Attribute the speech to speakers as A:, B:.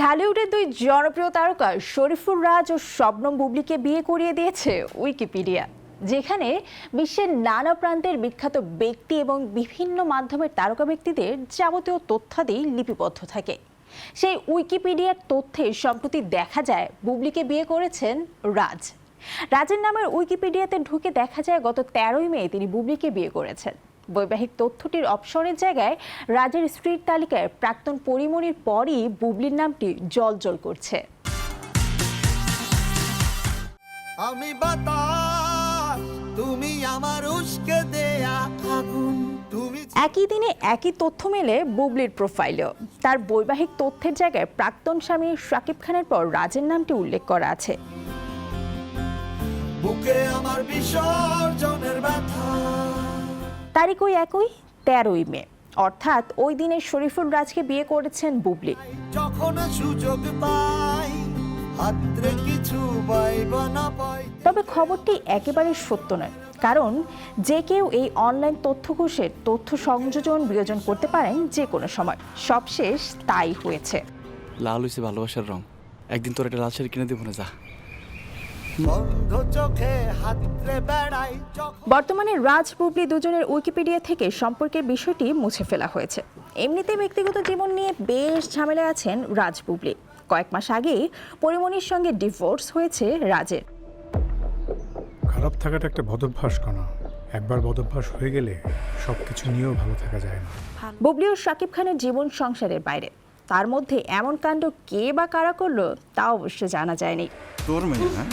A: ঢালিউডের দুই জনপ্রিয় তারকা শরীফুর রাজ ও শবনম বুবলিকে বিয়ে করিয়ে দিয়েছে উইকিপিডিয়া, যেখানে বিশ্বের নানা প্রান্তের বিখ্যাত ব্যক্তি এবং বিভিন্ন মাধ্যমের তারকা ব্যক্তিদের যাবতীয় তথ্যাদি লিপিবদ্ধ থাকে। সেই উইকিপিডিয়ার তথ্যে সম্প্রতি দেখা যায় বুবলিকে বিয়ে করেছেন রাজ। রাজের নামের উইকিপিডিয়াতে ঢুকে দেখা যায় গত তেরোই মে তিনি বুবলিকে বিয়ে করেছেন। বৈবাহিক তথ্যটির অপশনের জায়গায় রাজের স্ত্রীর তালিকায় প্রাক্তন পরিমণির পরই বুবলির নামটি জলজল করছে।
B: আমি বাতাস তুমি আমার উস্কে দেয়া আগুন
A: একই দিনে একই তথ্য মেলে বুবলির প্রোফাইলেও। তার বৈবাহিক তথ্যের জায়গায় প্রাক্তন স্বামী শাকিব খানের পর রাজের নামটি উল্লেখ করা আছে।
B: বুকে আমার বিসর্জনের ব্যথা।
A: তারিখ ওই একই তেরোই মে। অর্থাৎ ওই দিনে শরীফুল রাজকে বিয়ে করেছেন বুবলি।
B: যখন সুযোগ পাই কিছু পাইবা না পাই।
A: তবে খবরটি একেবারে সত্য নয় কারণ যে কেউ এই অনলাইন তথ্য ঘোষের তথ্য সংযোজন বিয়োজন করতে পারেন যে কোনো সময়। সবশেষ তাই হয়েছে।
C: লাল হয়েছে ভালোবাসার রং। একদিন তোর একটা লাল শাড়ি কিনে দেবো না যা।
A: বর্তমানে রাজ বুবলি দুজনের উইকিপিডিয়া থেকে সম্পর্কের বিষয়টি মুছে ফেলা হয়েছে। এমনিতে ব্যক্তিগত জীবন নিয়ে বেশ ঝামেলায় আছেন রাজ বুবলি। কয়েক মাস আগেই পরিমণির সঙ্গে ডিভোর্স হয়েছে রাজের।
D: খারাপ থাকাটা একটা বদভ্যাস কণা একবার বদভ্যাস হয়ে গেলে সব কিছু নিয়েও ভালো থাকা যায় না।
A: বুবলি ও শাকিব খানের জীবন সংসারের বাইরে। তার মধ্যে এমন কাণ্ড কে বা কারা করল তা অবশ্য জানা যায়নি।
C: তোর মেয়ে হ্যাঁ?